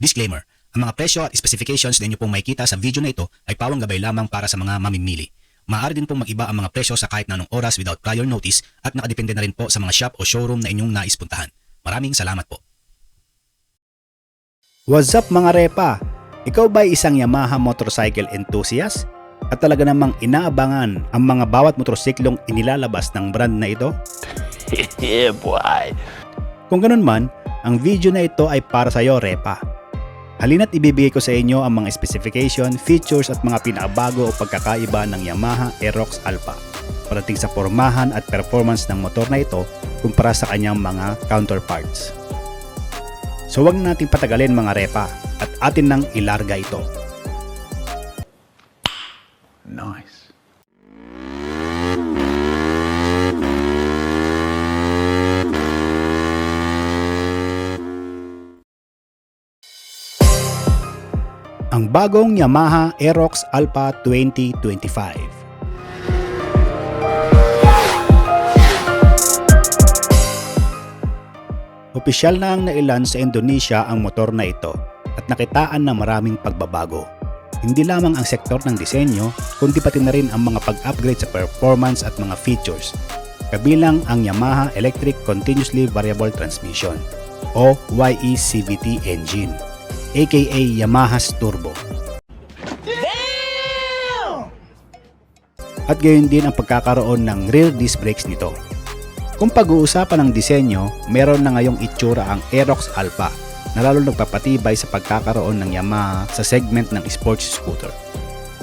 Disclaimer, ang mga presyo at specifications na inyo pong makikita sa video na ito ay pawang gabay lamang para sa mga mamimili. Maaari din pong mag-iba ang mga presyo sa kahit na anong oras without prior notice at nakadepende na rin po sa mga shop o showroom na inyong nais puntahan. Maraming salamat po. What's up mga repa? Ikaw ba ay isang Yamaha motorcycle enthusiast? At talaga namang inaabangan ang mga bawat motorsiklong inilalabas ng brand na ito? yeah, boy. Kung ganun man, ang video na ito ay para sa iyo, repa. Halina't ibibigay ko sa inyo ang mga specification, features at mga pinakabago o pagkakaiba ng Yamaha Aerox Alpha parating sa pormahan at performance ng motor na ito kumpara sa kanyang mga counterparts. So wag na nating patagalin mga repa at atin nang ilarga ito. Nice. Ang bagong Yamaha Aerox Alpha 2025. Opisyal na ang nailan sa Indonesia ang motor na ito at nakitaan na maraming pagbabago. Hindi lamang ang sektor ng disenyo, kundi pati na rin ang mga pag-upgrade sa performance at mga features, kabilang ang Yamaha Electric Continuously Variable Transmission o YECVT engine, aka Yamaha's Turbo. At gayon din ang pagkakaroon ng rear disc brakes nito. Kung pag-uusapan ng disenyo, meron na ngayong itsura ang Aerox Alpha na lalo nagpapatibay sa pagkakaroon ng Yamaha sa segment ng sports scooter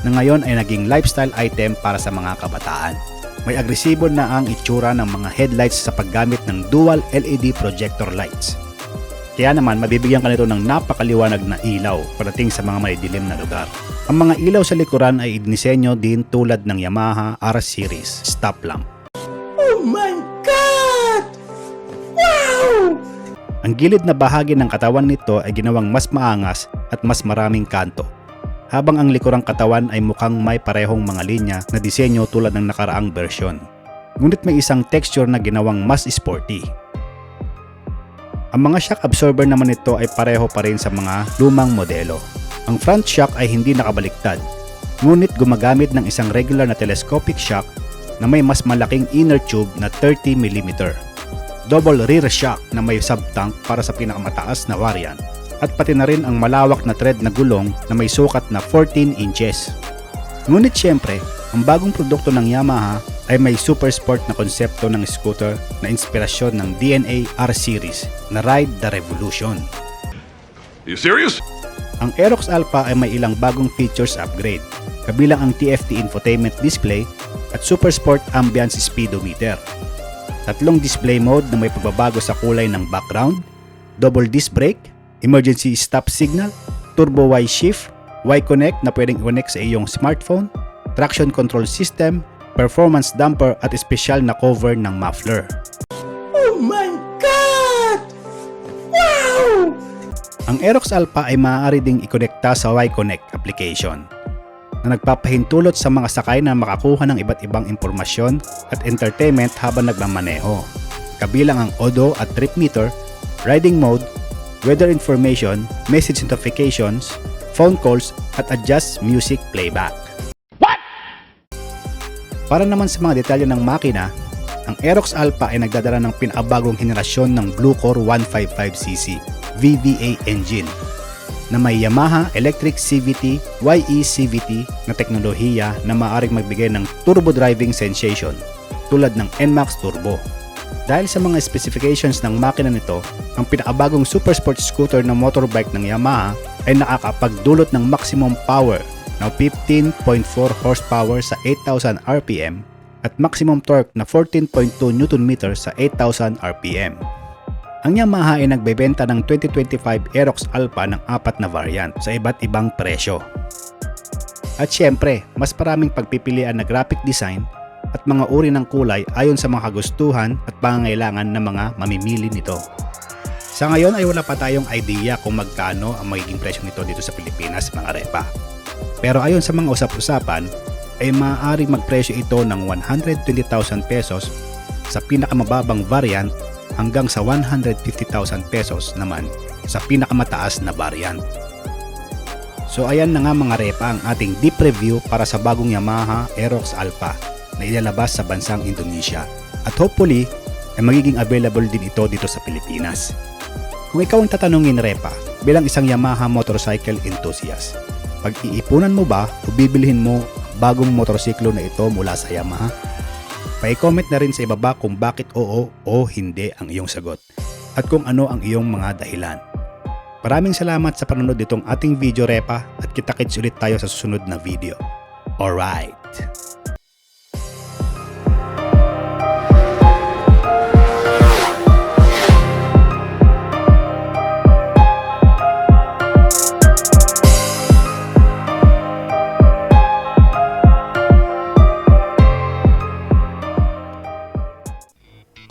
na ngayon ay naging lifestyle item para sa mga kabataan. May agresibo na ang itsura ng mga headlights sa paggamit ng dual LED projector lights. Kaya naman mabibigyan ka nito ng napakaliwanag na ilaw parating sa mga madidilim na lugar. Ang mga ilaw sa likuran ay idinisenyo din tulad ng Yamaha R Series stop lamp. Ang gilid na bahagi ng katawan nito ay ginawang mas maangas at mas maraming kanto. Habang ang likurang katawan ay mukhang may parehong mga linya na disenyo tulad ng nakaraang bersyon. Ngunit may isang texture na ginawang mas sporty. Ang mga shock absorber naman nito ay pareho pa rin sa mga lumang modelo. Ang front shock ay hindi nakabaliktad, ngunit gumagamit ng isang regular na telescopic shock na may mas malaking inner tube na 30mm double rear shock na may sub-tank para sa pinakamataas na variant at pati na rin ang malawak na thread na gulong na may sukat na 14 inches. Ngunit syempre, ang bagong produkto ng Yamaha ay may super sport na konsepto ng scooter na inspirasyon ng DNA R Series na Ride the Revolution. you serious? Ang Aerox Alpha ay may ilang bagong features upgrade, kabilang ang TFT infotainment display at Super Sport Ambiance Speedometer. Tatlong display mode na may pagbabago sa kulay ng background, double disc brake, emergency stop signal, turbo Y shift, Y connect na pwedeng connect sa iyong smartphone, traction control system, performance damper at espesyal na cover ng muffler. Ang Aerox Alpha ay maaari ding ikonekta sa Y-Connect application na nagpapahintulot sa mga sakay na makakuha ng iba't ibang impormasyon at entertainment habang nagmamaneho. Kabilang ang odo at trip meter, riding mode, weather information, message notifications, phone calls at adjust music playback. Para naman sa mga detalye ng makina, ang Aerox Alpha ay nagdadala ng pinakabagong henerasyon ng Blue Core 155cc VVA engine na may Yamaha Electric CVT YE-CVT na teknolohiya na maaaring magbigay ng turbo driving sensation tulad ng NMAX Turbo. Dahil sa mga specifications ng makina nito, ang pinakabagong super sport scooter na motorbike ng Yamaha ay nakakapagdulot ng maximum power na 15.4 horsepower sa 8,000 RPM at maximum torque na 14.2 Nm sa 8,000 RPM. Ang Yamaha ay nagbebenta ng 2025 Aerox Alpha ng apat na variant sa iba't ibang presyo. At syempre, mas maraming pagpipilian na graphic design at mga uri ng kulay ayon sa mga kagustuhan at pangangailangan ng mga mamimili nito. Sa ngayon ay wala pa tayong idea kung magkano ang magiging presyo nito dito sa Pilipinas mga repa. Pero ayon sa mga usap-usapan, ay maaaring magpresyo ito ng 120,000 pesos sa pinakamababang variant hanggang sa 150,000 pesos naman sa pinakamataas na variant. So ayan na nga mga repa ang ating deep review para sa bagong Yamaha Aerox Alpha na ilalabas sa bansang Indonesia. At hopefully, ay magiging available din ito dito sa Pilipinas. Kung ikaw ang tatanungin repa bilang isang Yamaha motorcycle enthusiast, pag-iipunan mo ba o bibilhin mo bagong motorsiklo na ito mula sa Yamaha? Pa-comment na rin sa ibaba kung bakit oo o hindi ang iyong sagot at kung ano ang iyong mga dahilan. Maraming salamat sa panonood itong ating video repa at kita-kits ulit tayo sa susunod na video. Alright!